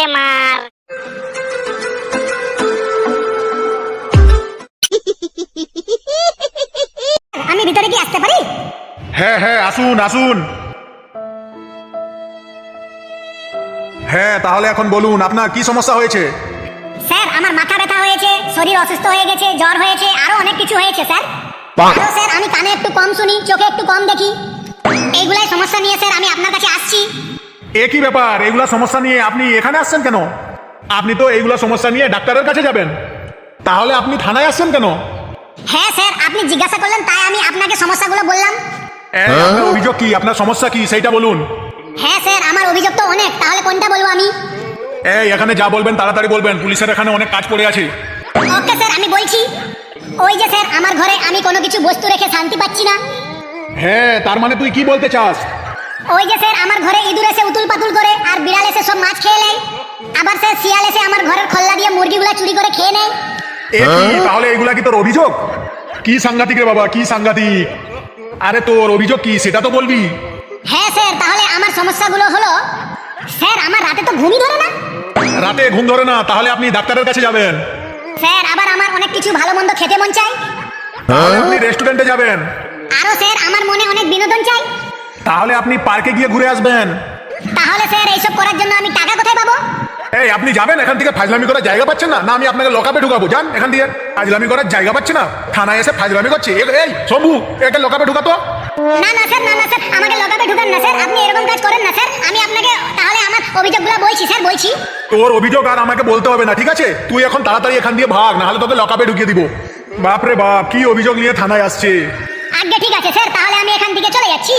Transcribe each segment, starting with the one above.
মেরে মার আমি ভিতরে কি আসতে পারি? হ্যাঁ হ্যাঁ আসুন আসুন। হ্যাঁ তাহলে এখন বলুন আপনার কি সমস্যা হয়েছে? স্যার আমার মাথা ব্যথা হয়েছে শরীর অসুস্থ হয়ে গেছে জ্বর হয়েছে আরও অনেক কিছু হয়েছে স্যার। আরও স্যার আমি কানে একটু কম শুনি চোখে একটু কম দেখি। এইগুলাই সমস্যা নিয়ে স্যার আমি আপনার কাছে আসছি। এ কি ব্যাপার এইগুলা সমস্যা নিয়ে আপনি এখানে আসছেন কেন? আপনি তো এইগুলা সমস্যা নিয়ে ডাক্তারের কাছে যাবেন। তাহলে আপনি থানায় আসছেন কেন? হ্যাঁ স্যার আপনি জিজ্ঞাসা করলেন তাই আমি আপনাকে সমস্যাগুলো বললাম। অভিযোগ কি? আপনার সমস্যা কি? সেইটা বলুন। হ্যাঁ স্যার আমার অভিযোগ তো অনেক। তাহলে কোনটা বলব আমি? এই এখানে যা বলবেন তাড়াতাড়ি বলবেন। পুলিশের এখানে অনেক কাজ পড়ে আছে। ওকে স্যার আমি বলছি ওই যে স্যার আমার ঘরে আমি কোনো কিছু বস্তু রেখে শান্তি পাচ্ছি না। হ্যাঁ তার মানে তুই কি বলতে চাস? ওই যে স্যার আমার ঘরে ইঁদুর এসে উতুল পাতুল করে আর বিড়াল এসে সব মাছ খেয়ে নেয়। আবার স্যার শিয়াল এসে আমার ঘরের খল্লা দিয়ে মুরগিগুলা চুরি করে খেয়ে নেয়। এ কি? তাহলে এগুলা কি তোর অভিযোগ? কি সাংঘাতিক রে বাবা কি সাংঘাতিক? আরে তোর অভিযোগ কি সেটা তো বলবি। হ্যাঁ স্যার তাহলে আমার সমস্যাগুলো হলো স্যার আমার রাতে তো ঘুমই ধরে না। রাতে ঘুম ধরে না তাহলে আপনি ডাক্তারের কাছে যাবেন। স্যার আবার আমার অনেক কিছু ভালো মন্দ খেতে মন চাই তাহলে আপনি রেস্টুরেন্টে যাবেন। আরও স্যার আমার মনে অনেক বিনোদন চাই। তাহলে আপনি পার্কে গিয়ে ঘুরে আসবেন। তাহলে স্যার এইসব করার জন্য আমি টাকা কোথায় পাবো? এই আপনি যাবেন? এখান থেকে ফাজলামি করার জায়গা পাচ্ছেন না? না আমি আপনাকে লকাপে ঢুকাবো। যান এখান দিয়ে। ফাজলামি করার জায়গা পাচ্ছে না? থানায় এসে ফাজলামি করছে। এই শম্ভু একে লকাপে ঢুকাতো? না না স্যার না না স্যার আমাকে লগাবে ঢুকান না স্যার। আপনি এরকম কাজ করেন না স্যার। আমি আপনাকে তাহলে আমার অভিযোগগুলো বলছি স্যার বলছি। তোর অভিযোগ আর আমাকে বলতে হবে না ঠিক আছে? তুই এখন তাড়াতাড়ি এখান দিয়ে ভাগ না হলে তোকে লকাপে ঢুকিয়ে দিব। বাপরে বাপ কি অভিযোগ নিয়ে থানায় আসছে? আগে ঠিক আছে, স্যার, তাহলে আমি এখান থেকে চলে যাচ্ছি।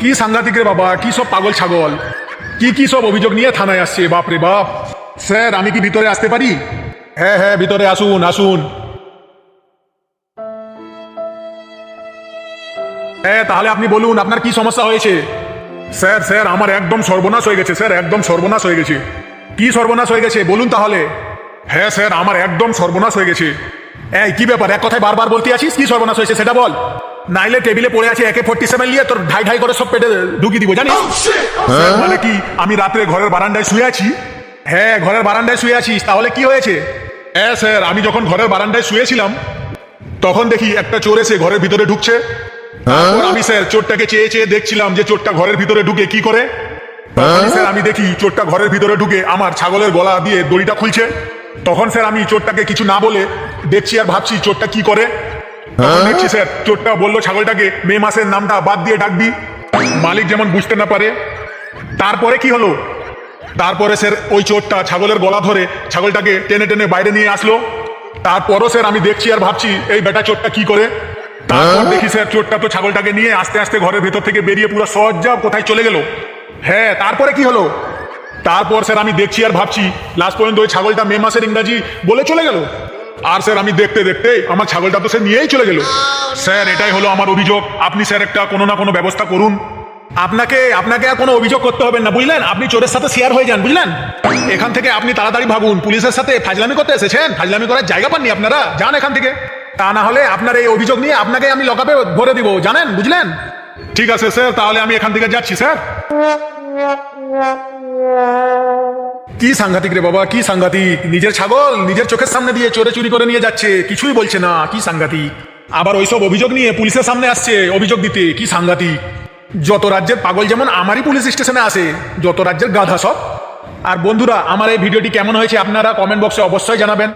কি সাংঘাতিক রে বাবা, কি সব পাগল ছাগল? কি কি সব অভিযোগ নিয়ে থানায় আসছে, বাপ রে বাপ। স্যার, আমি কি ভিতরে আসতে পারি? হ্যাঁ হ্যাঁ ভিতরে আসুন আসুন। হ্যাঁ তাহলে আপনি বলুন, আপনার কি সমস্যা হয়েছে? স্যার স্যার, আমার একদম সর্বনাশ হয়ে গেছে, স্যার, একদম সর্বনাশ হয়ে গেছে। কি সর্বনাশ হয়ে গেছে, বলুন তাহলে। হ্যাঁ স্যার আমার একদম সর্বনাশ হয়ে গেছে। এই কি ব্যাপার? এক কথায় বারবার বলতে আছিস? কি সর্বনাশ হয়েছে সেটা বল। নাইলে টেবিলে পড়ে আছে একে ফোর্টি সেভেন নিয়ে তোর ঢাই ঢাই করে সব পেটে ঢুকিয়ে দিব জানিস? স্যার, মানে কি আমি রাত্রে ঘরের বারান্দায় শুয়ে আছি? হ্যাঁ ঘরের বারান্দায় শুয়ে আছিস তাহলে কি হয়েছে? হ্যাঁ স্যার আমি যখন ঘরের বারান্দায় শুয়েছিলাম তখন দেখি একটা চোর এসে ঘরের ভিতরে ঢুকছে। আমি স্যার চোরটাকে চেয়ে চেয়ে দেখছিলাম যে চোরটা ঘরের ভিতরে ঢুকে কি করে। স্যার আমি দেখি চোরটা ঘরের ভিতরে ঢুকে আমার ছাগলের গলা দিয়ে দড়িটা খুলছে। তখন স্যার আমি চোরটাকে কিছু না বলে দেখছি আর ভাবছি চোরটা কি করে? দেখছি স্যার চোরটা বলল ছাগলটাকে মে মাসের নামটা বাদ দিয়ে ডাকবি। মালিক যেমন বুঝতে না পারে। তারপরে কি হলো? তারপরে স্যার ওই চোরটা ছাগলের গলা ধরে ছাগলটাকে টেনে টেনে বাইরে নিয়ে আসলো। তারপরও স্যার আমি দেখছি আর ভাবছি এই বেটা চোরটা কি করে? তারপর দেখি স্যার চোরটা তো ছাগলটাকে নিয়ে আস্তে আস্তে ঘরের ভেতর থেকে বেরিয়ে পুরো সজ্জা কোথায় চলে গেল। হ্যাঁ তারপরে কি হলো? তারপর স্যার, আমি দেখছি আর ভাবছি লাস্ট পর্যন্ত ওই ছাগলটা মে মাসের ইংরাজি বলে চলে গেল। আর স্যার, আমি দেখতে দেখতে আমার ছাগলটা তো সে নিয়েই চলে গেল। স্যার, এটাই হলো আমার অভিযোগ। আপনি স্যার একটা কোনো না কোনো ব্যবস্থা করুন। আপনাকে আপনাকে আর কোনো অভিযোগ করতে হবে না, বুঝলেন? আপনি চোরের সাথে শেয়ার হয়ে যান, বুঝলেন? এখান থেকে আপনি তাড়াতাড়ি ভাবুন পুলিশের সাথে ফাজলামি করতে এসেছেন? ফাজলামি করার জায়গা পাননি আপনারা? যান এখান থেকে। তা না হলে আপনার এই অভিযোগ নিয়ে আপনাকে আমি লকাপে ভরে দিব, জানেন? বুঝলেন? ঠিক আছে, স্যার, তাহলে আমি এখান থেকে যাচ্ছি, স্যার। কি সাংঘাতিক রে বাবা, কি সাংঘাতিক? নিজের ছাগল নিজের চোখের সামনে দিয়ে চোরে চুরি করে নিয়ে যাচ্ছে, কিছুই বলছে না, কি সাংঘাতিক? আবার ওইসব অভিযোগ নিয়ে পুলিশের সামনে আসছে, অভিযোগ দিতে, কি সাংঘাতিক? যত রাজ্যের পাগল যেমন আমারই পুলিশ স্টেশনে আসে, যত রাজ্যের গাধা সব। আর বন্ধুরা, আমার এই ভিডিওটি কেমন হয়েছে আপনারা কমেন্ট বক্সে অবশ্যই জানাবেন।